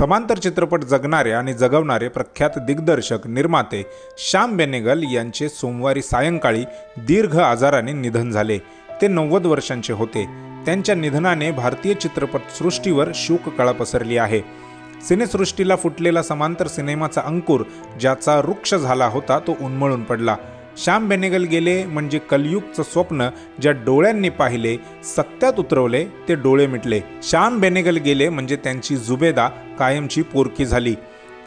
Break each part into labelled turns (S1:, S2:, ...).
S1: समांतर चित्रपट जगणारे आणि जगवणारे प्रख्यात दिग्दर्शक निर्माते श्याम बेनेगल यांचे सोमवारी सायंकाळी दीर्घ आजाराने निधन झाले. ते नव्वद वर्षांचे होते. त्यांच्या निधनाने भारतीय चित्रपटसृष्टीवर शोककळा पसरली आहे. सिनेसृष्टीला फुटलेला समांतर सिनेमाचा अंकुर ज्याचा वृक्ष झाला होता तो उन्मळून पडला. श्याम बेनेगल गेले म्हणजे कलयुगचं स्वप्न ज्या डोळ्यांनी पाहिले सत्यात उतरवले ते डोळे मिटले. श्याम बेनेगल गेले म्हणजे त्यांची जुबेदा कायमची पोरकी झाली.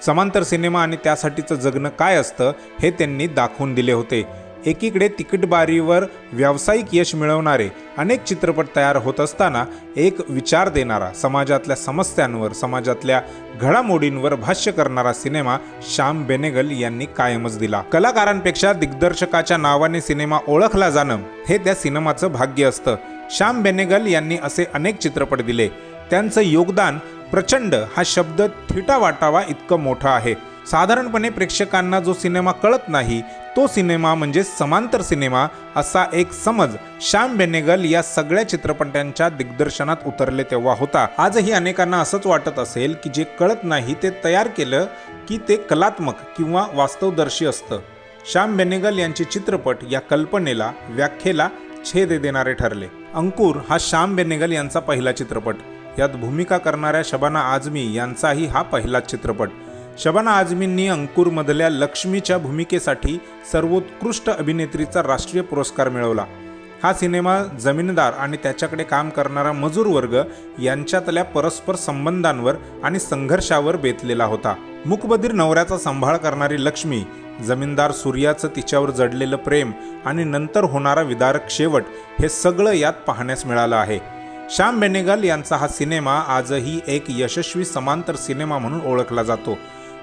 S1: समांतर सिनेमा आणि त्यासाठीचं जगणं काय असतं हे त्यांनी दाखवून दिले होते. एकीकडे तिकीटबारीवर व्यावसायिक यश मिळवणारे अनेक चित्रपट तयार होत असताना एक विचार देणारा समाजातल्या समस्यांवर समाजातल्या घडामोडींवर भाष्य करणारा सिनेमा श्याम बेनेगल यांनी कायमच दिला. कलाकारांपेक्षा दिग्दर्शकाच्या नावाने सिनेमा ओळखला जाणं हे त्या सिनेमाचं भाग्य असतं. श्याम बेनेगल यांनी असे अनेक चित्रपट दिले. त्यांचं योगदान प्रचंड हा शब्द थिटा वाटावा इतकं मोठं आहे. साधारणपणे प्रेक्षकांना जो सिनेमा कळत नाही तो सिनेमा म्हणजे समांतर सिनेमा असा एक समज. श्याम बेनेगल या सगळ्या चित्रपटांच्या दिग्दर्शनात उतरले तेव्हा होता. आजही अनेकांना असंच वाटत असेल की जे कळत नाही ते तयार केलं की ते कलात्मक किंवा वास्तवदर्शी असतं. श्याम बेनेगल यांचे चित्रपट या कल्पनेला व्याख्येला छेद देणारे ठरले. अंकुर हा श्याम बेनेगल यांचा पहिला चित्रपट. यात भूमिका करणाऱ्या शबाना आझमी यांचाही हा पहिलाच चित्रपट. शबाना आझमींनी अंकुरमधल्या लक्ष्मीच्या भूमिकेसाठी सर्वोत्कृष्ट अभिनेत्रीचा राष्ट्रीय पुरस्कार मिळवला. हा सिनेमा जमीनदार आणि त्याच्याकडे काम करणारा मजूर वर्ग यांच्यातल्या परस्पर संबंधांवर आणि संघर्षावर बेतलेला होता. मुकबधीर नवऱ्याचा सांभाळ करणारी लक्ष्मी जमीनदार सूर्याचं तिच्यावर जडलेलं प्रेम आणि नंतर होणारा विदारक शेवट हे सगळं यात पाहण्यास मिळालं आहे. श्याम बेनेगल यांचा हा सिनेमा आजही एक यशस्वी समांतर सिनेमा म्हणून ओळखला जातो.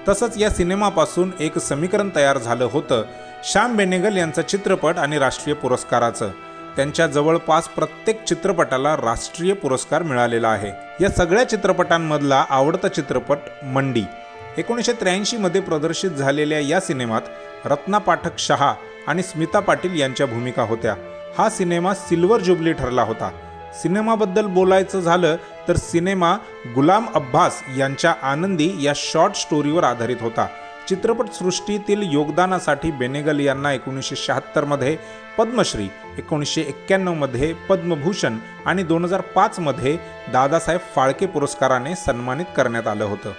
S1: तसंच या सिनेमापासून एक समीकरण तयार झालं होतं. श्याम बेनेगल यांचा चित्रपट आणि राष्ट्रीय पुरस्काराचं. त्यांच्या जवळपास प्रत्येक चित्रपटाला राष्ट्रीय पुरस्कार मिळालेला आहे. या सगळ्या चित्रपटांमधला आवडता चित्रपट मंडी. एकोणीसशे त्र्याऐंशीमध्ये प्रदर्शित झालेल्या या सिनेमात रत्ना पाठक शहा आणि स्मिता पाटील यांच्या भूमिका होत्या. हा सिनेमा सिल्वर जुबली ठरला होता. सिनेमाबद्दल बोलायचं झालं तर सिनेमा गुलाम अब्बास यांच्या आनंदी या शॉर्ट स्टोरीवर आधारित होता. चित्रपटसृष्टीतील योगदानासाठी बेनेगल यांना एकोणीसशे शहात्तरमध्ये पद्मश्री एकोणीसशे एक्क्याण्णवमध्ये पद्मभूषण आणि दोन हजार पाचमध्ये दादासाहेब फाळके पुरस्काराने सन्मानित करण्यात आलं होतं.